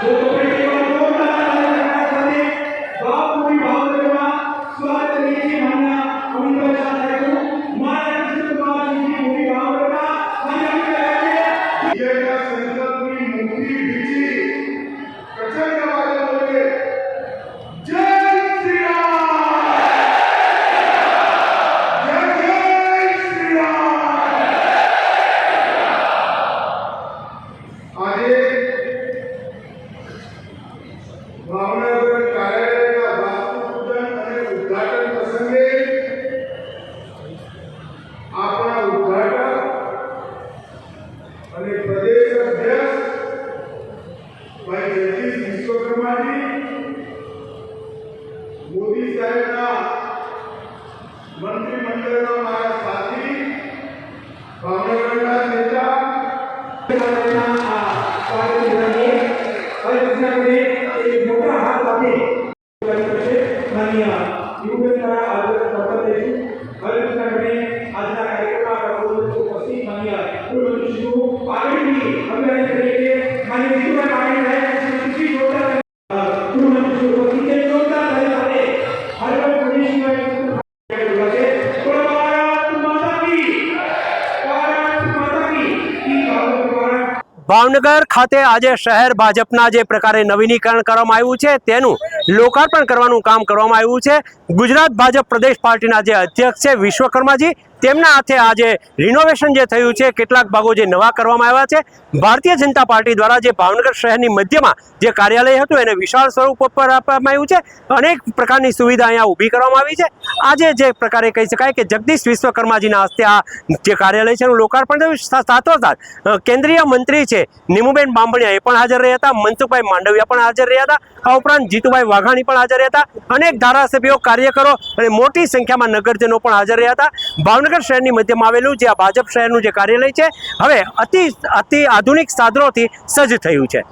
Vou cumprir અને પ્રદેશ અધ્યક્ષ ભાઈ જગદીશ વિશ્વકર્માજી મોદી સાહેબના મંત્રીમંડળના મારા સાથી ભાવનગરના નેતા ભારત ભાવનગર ખાતે આજે શહેર ભાજપના જે પ્રકારે નવીનીકરણ કરવામાં આવ્યું છે તેનું લોકાર્પણ કરવાનું કામ કરવામાં આવ્યું છે. ગુજરાત ભાજપ પ્રદેશ પાર્ટીના જે અધ્યક્ષ છે વિશ્વકર્માજી, તેમના હાથે આજે રિનોવેશન જે થયું છે, કેટલાક ભાગો જે નવા કરવામાં આવ્યા છે. ભારતીય જનતા પાર્ટી દ્વારા જે ભાવનગર શહેરની મધ્યમાં જે કાર્યાલય હતું, એને વિશાળ સ્વરૂપ પર આપવામાં આવ્યું છે. અનેક પ્રકારની સુવિધા અહીંયા ઊભી કરવામાં આવી છે. આજે જે પ્રકારે કહી શકાય કે જગદીશ વિશ્વકર્માજીના હસ્તે આ જે કાર્યાલય છે, એનું લોકાર્પણ થયું. સાથોસાથ કેન્દ્રીય મંત્રી છે નિમુબેન બાંભણિયા એ પણ હાજર રહ્યા હતા. મનસુખભાઈ માંડવિયા પણ હાજર રહ્યા હતા. આ ઉપરાંત જીતુભાઈ વાઘાણી પણ હાજર હતા. અનેક ધારાસભ્યો, કાર્યકરો અને મોટી સંખ્યામાં નગરજનો પણ હાજર રહ્યા હતા. ભાવનગર શહેરની મધ્યમાં આવેલું જે આ ભાજપ શહેરનું જે કાર્યાલય છે, હવે અતિ અતિ આધુનિક સાધનોથી સજ્જ થયું છે.